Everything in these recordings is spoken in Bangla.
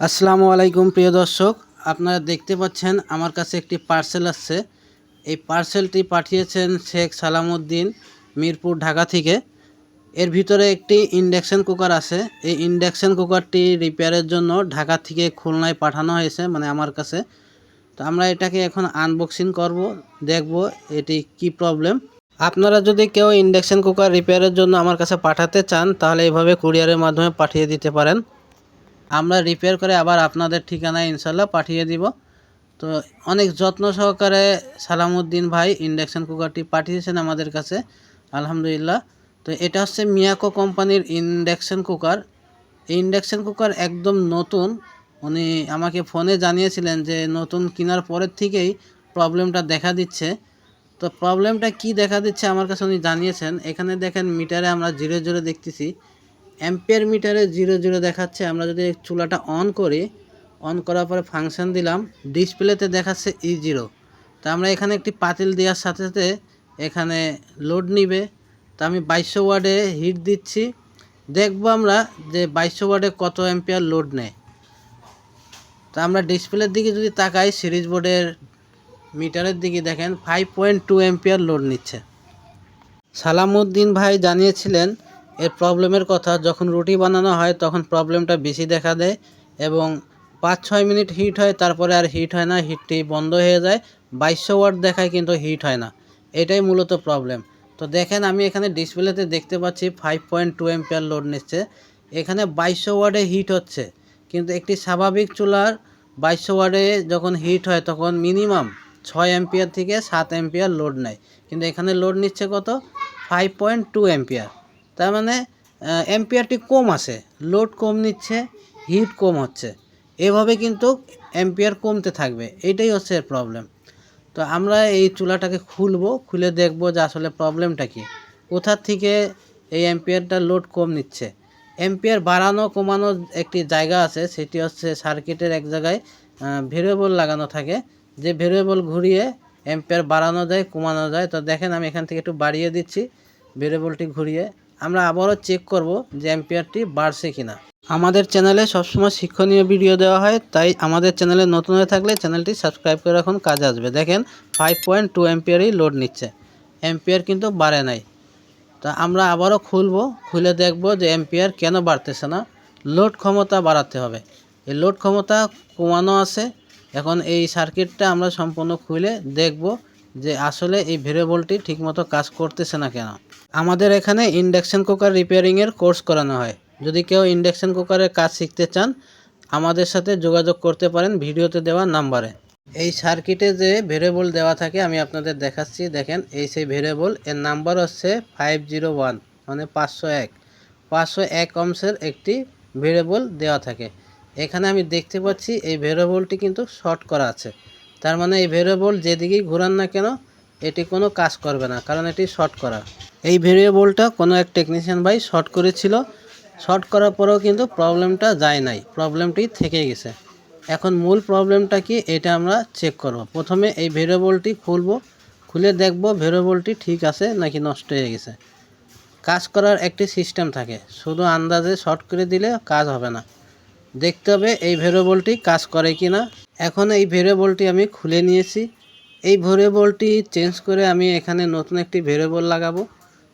আসসালামু আলাইকুম, প্রিয় দর্শক। আপনারা দেখতে পাচ্ছেন আমার কাছে একটি পার্সেল আসছে। এই পার্সেলটি পাঠিয়েছেন শেখ সালামউদ্দিন মিরপুর ঢাকা থেকে। এর ভিতরে একটি ইন্ডাকশন কুকার আছে। এই ইন্ডাকশন কুকারটি রিপেয়ারের জন্য ঢাকা থেকে খুলনায় পাঠানো হয়েছে মানে আমার কাছে। তো আমরা এটাকে এখন আনবক্সিং করব, দেখব এটি কি প্রবলেম। আপনারা যদি কেউ ইন্ডাকশন কুকার রিপেয়ারের জন্য আমার কাছে পাঠাতে চান, তাহলে এইভাবে কুরিয়ারের মাধ্যমে পাঠিয়ে দিতে পারেন। আমরা রিপেয়ার করে আবার আপনাদের ঠিকানায় ইনশাল্লাহ পাঠিয়ে দিব। তো অনেক যত্ন সহকারে সালামুদ্দিন ভাই ইন্ডাকশন কুকারটি পাঠিয়েছেন আমাদের কাছে, আলহামদুলিল্লাহ। তো এটা হচ্ছে মিয়াকো কোম্পানির ইন্ডাকশন কুকার। এই ইন্ডাকশন কুকার একদম নতুন। উনি আমাকে ফোনে জানিয়েছিলেন যে নতুন কেনার পরের থেকেই প্রবলেমটা দেখা দিচ্ছে। তো প্রবলেমটা কি দেখা দিচ্ছে আমার কাছে উনি জানিয়েছেন। এখানে দেখেন মিটারে আমরা জিরো জিরো দেখতেছি। অ্যাম্পিয়ার মিটারে জিরো জিরো দেখাচ্ছে। আমরা যদি চুলাটা অন করি অন করার পরে ফাংশন দিলাম ডিসপ্লেতে দেখাচ্ছে ই জিরো তা আমরা এখানে একটি পাতিল দেওয়ার সাথে সাথে এখানে লোড নিবে। তা আমি বাইশশো ওয়ার্ডে হিট দিচ্ছি। দেখব আমরা যে বাইশশো ওয়ার্ডে কত অ্যাম্পিয়ার লোড নেয়। তা আমরা ডিসপ্লের দিকে যদি তাকাই সিরিজ বোর্ডের মিটারের দিকে দেখেন five point two ampere load নিচ্ছে। সালামউদ্দিন ভাই জানিয়েছিলেন এর প্রবলেমের কথা, যখন রুটি বানানো হয়, তখন প্রবলেমটা বেশি দেখা দেয় এবং পাঁচ ছয় মিনিট হিট হয়, তারপরে আর হিট হয় না হিটটি বন্ধ হয়ে যায়, বাইশশো ওয়াট দেখায় কিন্তু হিট হয় না। এটাই মূলত প্রবলেম তো দেখেন, আমি এখানে ডিসপ্লেতে দেখতে পাচ্ছি five point two ampere load নিচ্ছে। এখানে বাইশশো ওয়ার্ডে হিট হচ্ছে। কিন্তু একটি স্বাভাবিক চুলার বাইশশো ওয়ার্ডে যখন হিট হয়, তখন মিনিমাম ছয় এম্পিয়ার থেকে সাত এম্পিয়ার লোড নেয়। কিন্তু এখানে লোড নিচ্ছে কত? ফাইভ পয়েন্ট টু এম্পিয়ার তার মানে এম্পিয়ারটি কম আছে লোড কম নিচ্ছে হিট কম হচ্ছে। এভাবে কিন্তু এম্পিয়ার কমতে থাকবে, এটাই হচ্ছে এর প্রবলেম তো আমরা এই চুলাটাকে খুলবো, খুলে দেখব যে আসলে প্রবলেমটা কি। কোথার থেকে এই এম্পিয়ারটা লোড কম নিচ্ছে? এম্পিয়ার বাড়ানো, কমানো একটি জায়গা আছে, সেটি হচ্ছে সার্কিটের এক জায়গায় ভেরিয়েবল লাগানো থাকে। যে ভেরিয়েবল ঘুরিয়ে এম্পিয়ার বাড়ানো যায়, কমানো যায়। তো দেখেন আমি এখান থেকে একটু বাড়িয়ে দিচ্ছি ভেরিয়েবলটি ঘুরিয়ে। আমরা আবারও চেক করব যে অ্যাম্পিয়ারটি বাড়ছে কিনা। আমাদের চ্যানেলে সবসময় শিক্ষণীয় ভিডিও দেওয়া হয়, তাই আমাদের চ্যানেলে নতুন হয়ে থাকলে চ্যানেলটি সাবস্ক্রাইব করে রাখুন, কাজে আসবে। দেখেন ফাইভ পয়েন্ট টু এম্পিয়ারই লোড নিচ্ছে। এম্পিয়ার কিন্তু বাড়ে নাই। তো আমরা আবারও খুলবো, খুলে দেখব যে এম্পিয়ার কেন বাড়তেছে না। লোড ক্ষমতা বাড়াতে হবে। এই লোড ক্ষমতা কমানো আছে। এখন এই সার্কিটটা আমরা সম্পূর্ণ খুলে দেখব যে আসলে এই ভেরিয়েবলটি ঠিকমতো কাজ করতেছে না কেন। আমাদের এখানে ইন্ডাকশন কুকার রিপেয়ারিংয়ের কোর্স করানো হয়। যদি কেউ ইন্ডাকশন কুকারের কাজ শিখতে চান, আমাদের সাথে যোগাযোগ করতে পারেন ভিডিওতে দেওয়া নাম্বারে। এই সার্কিটে যে ভেরিয়েবল দেওয়া থাকে, আমি আপনাদের দেখাচ্ছি। দেখেন, এই সেই ভেরিয়েবল, এর নাম্বার হচ্ছে ফাইভ জিরো ওয়ান মানে পাঁচশো এক। পাঁচশো এক অংশের একটি ভেরিয়েবল দেওয়া থাকে। এখানে আমি দেখতে পাচ্ছি, এই ভেরিয়েবলটি কিন্তু শর্ট করা আছে। তার মানে এই ভেরিয়েবল যেদিকেই ঘুরান না কেন, এটি কোনো কাজ করবে না, কারণ এটি শর্ট করা। এই ভেরিয়েবলটা কোনো এক টেকনিশিয়ান ভাই শর্ট করেছিল। শর্ট করার পরেও কিন্তু প্রবলেমটা যায় নাই প্রবলেমটি থেকে গেছে। এখন মূল প্রবলেমটা কি, এটা আমরা চেক করব। প্রথমে এই ভেরিয়েবলটি খুলব, খুলে দেখব ভেরিয়েবলটি ঠিক আছে নাকি নষ্ট হয়ে গেছে। কাজ করার একটি সিস্টেম থাকে, শুধু আন্দাজে শর্ট করে দিলে কাজ হবে না। দেখতে হবে এই ভেরিয়েবলটি কাজ করে কি না এখন এই ভেরিয়েবলটি আমি খুলে নিয়েছি। এই ভেরিয়েবলটি চেঞ্জ করে আমি এখানে নতুন একটি ভেরিয়েবল লাগাবো।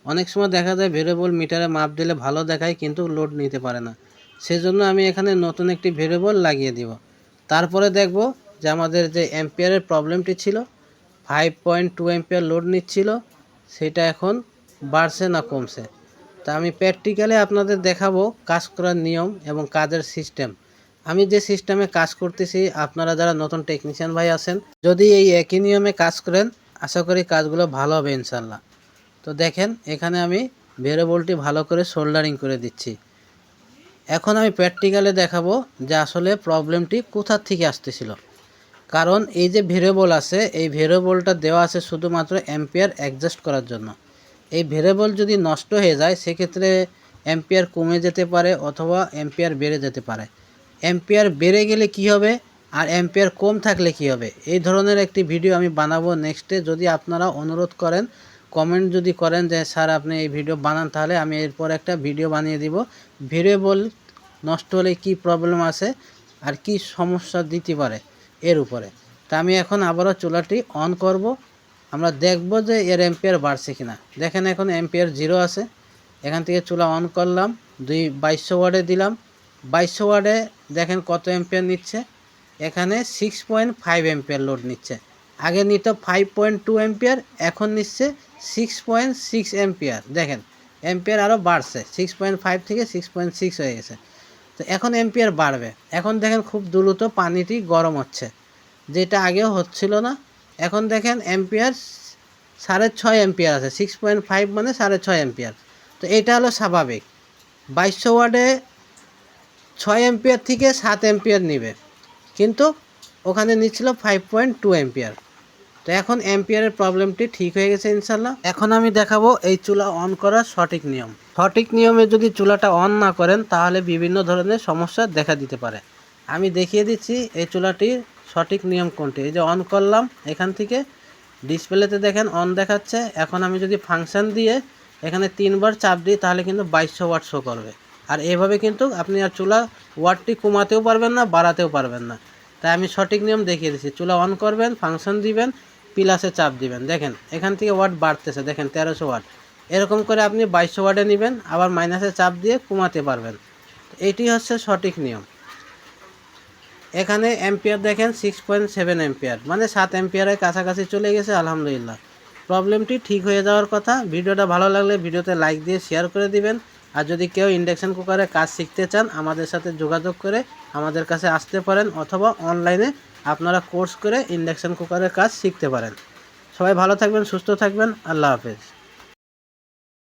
অনেক সময় দেখা যায় ভেরিয়েবল মিটারে মাপ দিলে ভালো দেখায়, কিন্তু লোড নিতে পারে না। সেজন্য আমি এখানে নতুন একটি ভেরিয়েবল লাগিয়ে দিব। তারপরে দেখব যে আমাদের যে অ্যাম্পিয়ারের প্রবলেমটি ছিল five point two ampere load নিচ্ছিল, সেটা এখন বাড়ছে না কমছে। তা আমি প্র্যাকটিক্যালি আপনাদের দেখাবো কাজ করার নিয়ম এবং কাজের সিস্টেম আমি যে সিস্টেমে কাজ করতেছি, আপনারা যারা নতুন টেকনিশিয়ান ভাই আছেন, যদি এই একই নিয়মে কাজ করেন, আশা করি কাজগুলো ভালো হবে ইনশাল্লাহ তো দেখেন, এখানে আমি ভেরিয়েবলটি ভালো করে সোল্ডারিং করে দিচ্ছি। এখন আমি প্র্যাকটিক্যালে দেখাবো যে আসলে প্রবলেমটি কোথার থেকে আসতেছিল। কারণ এই যে ভেরিয়েবল আছে, এই ভেরিয়েবলটা দেওয়া আছে শুধুমাত্র অ্যাম্পিয়ার অ্যাডজাস্ট করার জন্য। এই ভেরিয়েবল যদি নষ্ট হয়ে যায়, সেক্ষেত্রে অ্যাম্পিয়ার কমে যেতে পারে অথবা অ্যাম্পিয়ার বেড়ে যেতে পারে। অ্যাম্পিয়ার বেড়ে গেলে কি হবে আর অ্যাম্পিয়ার কম থাকলে কি হবে? এই ধরনের একটি ভিডিও আমি বানাবো নেক্সটে যদি আপনারা অনুরোধ করেন কমেন্ট যদি করেন যে, স্যার, আপনি এই ভিডিও বানান তাহলে আমি এরপর একটা ভিডিও বানিয়ে দিব। ভেরিয়েবল নষ্ট হলে কি প্রবলেম আছে আর কি সমস্যা দিতে পারে এর উপরে। তা আমি এখন আবারও চুলাটি অন করব। আমরা দেখব যে এর এম্পিয়ার বাড়ছে কিনা। দেখেন এখন এম্পিয়ার জিরো আছে। এখান থেকে চুলা অন করলাম, দুই বাইশশো ওয়ার্ডে দিলাম। বাইশশো ওয়ার্ডে দেখেন কত এম্পিয়ার নিচ্ছে। এখানে six point five ampere load নিচ্ছে। আগে নিত ফাইভ পয়েন্ট টু এম্পিয়ার এখন নিচ্ছে সিক্স পয়েন্ট সিক্স এম্পিয়ার দেখেন এম্পিয়ার আরও বাড়ছে সিক্স পয়েন্ট ফাইভ থেকে সিক্স পয়েন্ট সিক্স হয়ে গেছে। তো এখন এম্পিয়ার বাড়বে। এখন দেখেন খুব দ্রুত পানিটি গরম হচ্ছে। যেটা আগেও হচ্ছিল না এখন দেখেন এম্পিয়ার সাড়ে ছয় এম্পিয়ার আছে সিক্স পয়েন্ট ফাইভ মানে সাড়ে ছয় এম্পিয়ার তো এটা হলো স্বাভাবিক। বাইশশো ওয়ার্ডে ছয় এম্পিয়ার থেকে সাত এম্পিয়ার নেবে, কিন্তু ওখানে নিচ্ছিল ফাইভ পয়েন্ট টু এম্পিয়ার তো এখন এম্পিয়ারের প্রবলেমটি ঠিক হয়ে গেছে ইনশাল্লাহ। এখন আমি দেখাবো এই চুলা অন করার সঠিক নিয়ম। সঠিক নিয়মে যদি চুলাটা অন না করেন, তাহলে বিভিন্ন ধরনের সমস্যা দেখা দিতে পারে। আমি দেখিয়ে দিচ্ছি এই চুলাটির সঠিক নিয়ম কোনটি? এই যে অন করলাম, এখান থেকে ডিসপ্লেতে দেখেন অন দেখাচ্ছে। এখন আমি যদি ফাংশন দিয়ে এখানে তিনবার চাপ দিই, তাহলে কিন্তু বাইশশো ওয়াট শো করবে। আর এভাবে কিন্তু আপনি আর চুলা ওয়াটটি কমাতেও পারবেন না, বাড়াতেও পারবেন না। তাই আমি সঠিক নিয়ম দেখিয়ে দিচ্ছি। চুলা অন করবেন ফাংশন দিবেন প্লাসে চাপ দিবেন। দেখেন, এখান থেকে ওয়াট বাড়তেছে। দেখেন, তেরোশো ওয়াট এরকম করে আপনি বাইশশো ওয়াটে নেবেন, আবার মাইনাসে চাপ দিয়ে কমাতে পারবেন। এটি হচ্ছে সঠিক নিয়ম। এখানে এম্পিয়ার দেখেন সিক্স পয়েন্ট সেভেন এম্পিয়ার মানে সাত এম্পিয়ারের কাছাকাছি চলে গেছে, আলহামদুলিল্লাহ। প্রবলেমটি ঠিক হয়ে যাওয়ার কথা। ভিডিওটা ভালো লাগলে ভিডিওতে লাইক দিয়ে শেয়ার করে দিবেন। আর যদি কেউ ইন্ডাকশন কুকারে কাজ শিখতে চান, আমাদের সাথে যোগাযোগ করে আমাদের কাছে আসতে পারেন, অথবা অনলাইনে আপনারা কোর্স করে ইন্ডাকশন কুকারের কাজ শিখতে পারেন। সবাই ভালো থাকবেন, সুস্থ থাকবেন। আল্লাহ হাফেজ।